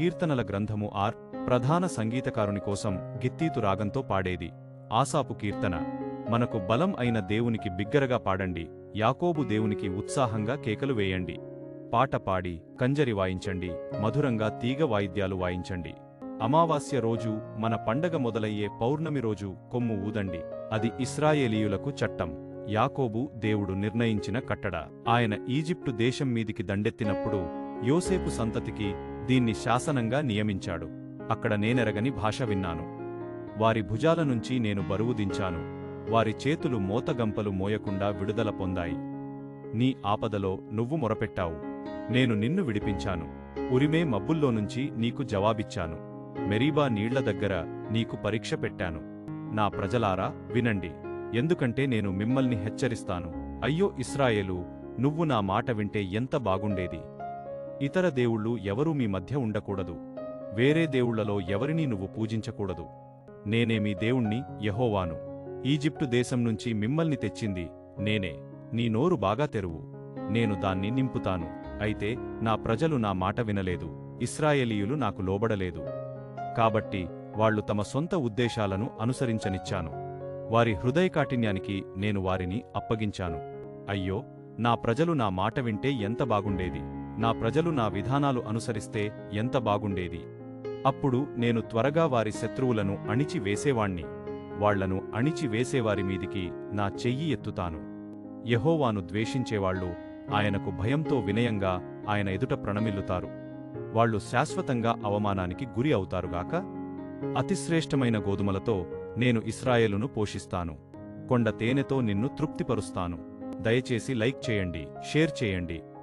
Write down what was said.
కీర్తనల గ్రంథము ఆర్ ప్రధాన సంగీతకారుని కోసం గిత్తీతు రాగంతో పాడేది. ఆసాపు కీర్తన. మనకు బలం అయిన దేవునికి బిగ్గరగా పాడండి. యాకోబు దేవునికి ఉత్సాహంగా కేకలు వేయండి. పాట పాడి కంజరి వాయించండి. మధురంగా తీగ వాయిద్యాలు వాయించండి. అమావాస్య రోజు మన పండగ మొదలయ్యే పౌర్ణమి రోజు కొమ్ము ఊదండి. అది ఇస్రాయేలీయులకు చట్టం. యాకోబు దేవుడు నిర్ణయించిన కట్టడ. ఆయన ఈజిప్టు దేశం మీదికి దండెత్తినప్పుడు యోసేపు సంతతికి దీన్ని శాసనంగా నియమించాడు. అక్కడ నేనెరగని భాష విన్నాను. వారి భుజాల నుంచి నేను బరువు దించాను. వారి చేతులు మోతగంపలు మోయకుండా విడుదల పొందాయి. నీ ఆపదలో నువ్వు మొరపెట్టావు. నేను నిన్ను విడిపించాను. ఉరిమే మబ్బుల్లో నుంచి నీకు జవాబిచ్చాను. మెరీబా నీళ్ళ దగ్గర నీకు పరీక్ష పెట్టాను. నా ప్రజలారా వినండి. ఎందుకంటే నేను మిమ్మల్ని హెచ్చరిస్తాను. అయ్యో ఇస్రాయేలు నువ్వు నా మాట వింటే ఎంత బాగుండేది. ఇతర దేవుళ్ళు ఎవరూ మీ మధ్య ఉండకూడదు. వేరే దేవుళ్ళలో ఎవరినీ నువ్వు పూజించకూడదు. నేనే మీ దేవుణ్ణి యహోవాను. ఈజిప్టు దేశం నుంచి మిమ్మల్ని తెచ్చింది నేనే. నీ నోరు బాగా తెరువు. నేను దాన్ని నింపుతాను. అయితే నా ప్రజలు నా మాట వినలేదు. ఇస్రాయేలీయులు నాకు లోబడలేదు. కాబట్టి వాళ్ళు తమ సొంత ఉద్దేశాలను అనుసరించనిచ్చాను. వారి హృదయకాఠిన్యానికి నేను వారిని అప్పగించాను. అయ్యో నా ప్రజలు నా మాట వింటే ఎంత బాగుండేది. నా ప్రజలు నా విధానాలు అనుసరిస్తే ఎంత బాగుండేది. అప్పుడు నేను త్వరగా వారి శత్రువులను అణిచి వేసేవాణ్ణి. వాళ్ళను అణిచి వేసేవారి మీదికి నా చెయ్యి ఎత్తుతాను. యహోవాను ద్వేషించేవాళ్ళు ఆయనకు భయంతో వినయంగా ఆయన ఎదుట ప్రణమిల్లుతారు. వాళ్ళు శాశ్వతంగా అవమానానికి గురి అవుతారుగాక అతిశ్రేష్టమైన గోధుమలతో నేను ఇస్రాయేలును పోషిస్తాను. కొండ తేనెతో నిన్ను తృప్తిపరుస్తాను. దయచేసి లైక్ చేయండి షేర్ చేయండి.